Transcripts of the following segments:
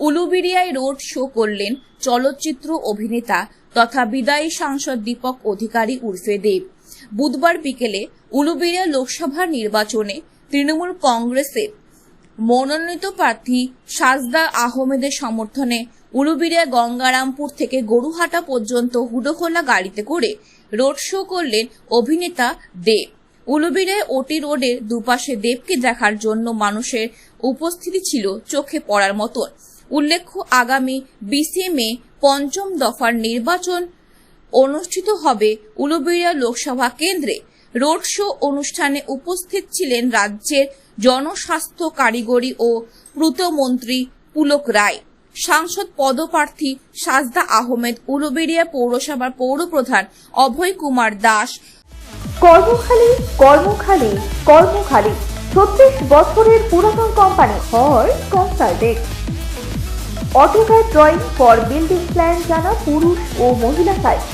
উলুবিরিয়ায় road show করলেন চলচ্চিত্র অভিনেতা তথা বিদায়ী সাংসদ দীপক অধিকারী উর্ফে দেব। বুধবার বিকেলে উলুবিরিয়া লোকসভা নির্বাচনে তৃণমূল কংগ্রেসের মনোনীত প্রার্থী সাজদা আহমেদের সমর্থনে উলুবিরিয়া গঙ্গারামপুর থেকে গরুহাটা পর্যন্ত হুডোখোলা গাড়িতে করে রোড শো করলেন অভিনেতা দেব। উলুবিরায় ওটি রোডের দুপাশে দেবকে দেখার জন্য মানুষের উপস্থিতি ছিল চোখে পড়ার মতন উল্লেখ্য, আগামী বিশে মে পঞ্চম দফার নির্বাচন অনুষ্ঠিত হবে উলুবেড়িয়া লোকসভা কেন্দ্রে। রোড শো অনুষ্ঠানে উপস্থিত ছিলেন রাজ্যের জনস্বাস্থ্য কারিগরি ও প্রুতমন্ত্রী পুলক রায়। সাংসদ পদপ্রার্থী সাজদা আহমেদ, উলুবেড়িয়া পৌরসভার পৌরপ্রধান অভয় কুমার দাস। কর্মখালী কর্মখালী কর্মখালী। ছত্রিশ বছরের পুরাতন company, Har consultant. AutoCAD drawing for building plan জানা পুরুষ ও মহিলা site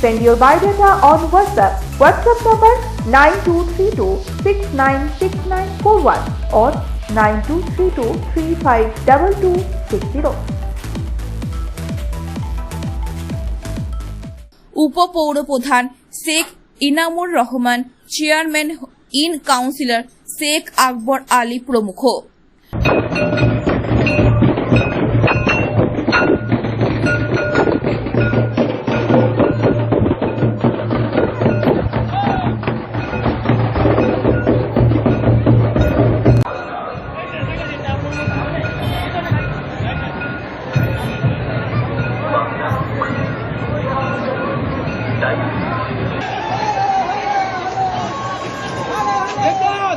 Send your biodata on WhatsApp. WhatsApp number 9232696941 or 9232352260. উপপৌরপ্রধান Sheikh Inamur Rahman chairman in councillor Sheikh Akbar Ali প্রমুখ Thank you.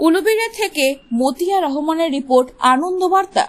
উলুবেড়িয়া থেকে মতিয়া রহমানের রিপোর্ট আনন্দ বার্তা